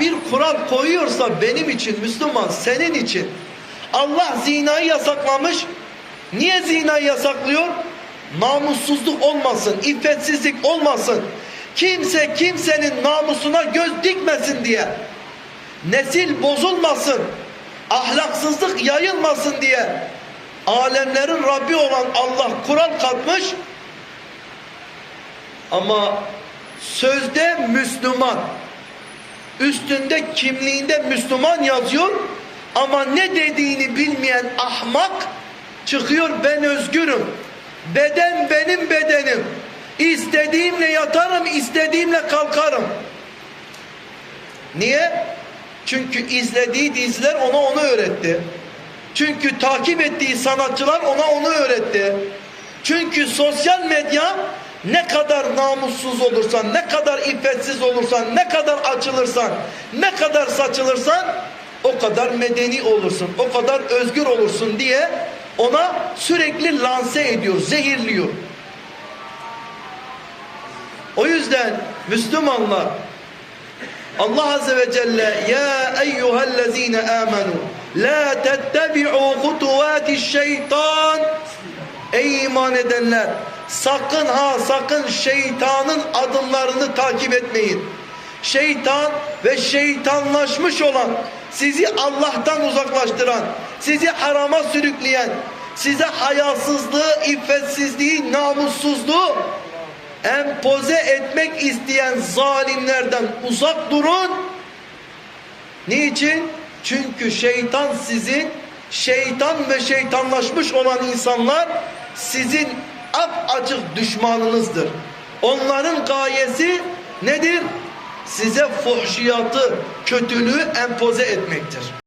bir kural koyuyorsa benim için Müslüman senin için Allah zinayı yasaklamış. Niye zinayı yasaklıyor? Namussuzluk olmasın, iffetsizlik olmasın. Kimse kimsenin namusuna göz dikmesin diye. Nesil bozulmasın. Ahlaksızlık yayılmasın diye. Alemlerin Rabbi olan Allah kural katmış. Ama sözde Müslüman, üstünde kimliğinde Müslüman yazıyor ama ne dediğini bilmeyen ahmak çıkıyor ben özgürüm. Beden benim bedenim. İstediğimle yatarım, istediğimle kalkarım. Niye? Çünkü izlediği diziler ona onu öğretti. Çünkü takip ettiği sanatçılar ona onu öğretti. Çünkü sosyal medya ne kadar namussuz olursan, ne kadar iffetsiz olursan, ne kadar açılırsan, ne kadar saçılırsan o kadar medeni olursun, o kadar özgür olursun diye ona sürekli lanse ediyor, zehirliyor. O yüzden Müslümanlar Allah Azze ve Celle Ya eyyühellezine amenu La tettebi'u hutuvati şeytan Ey iman edenler sakın ha sakın şeytanın adımlarını takip etmeyin. Şeytan ve şeytanlaşmış olan sizi Allah'tan uzaklaştıran, sizi harama sürükleyen, size hayasızlığı, iffetsizliği, namussuzluğu empoze etmek isteyen zalimlerden uzak durun. Niçin? Çünkü şeytan sizin şeytan ve şeytanlaşmış olan insanlar sizin açık düşmanınızdır. Onların gayesi nedir? Size fuhşiyatı, kötülüğü empoze etmektir.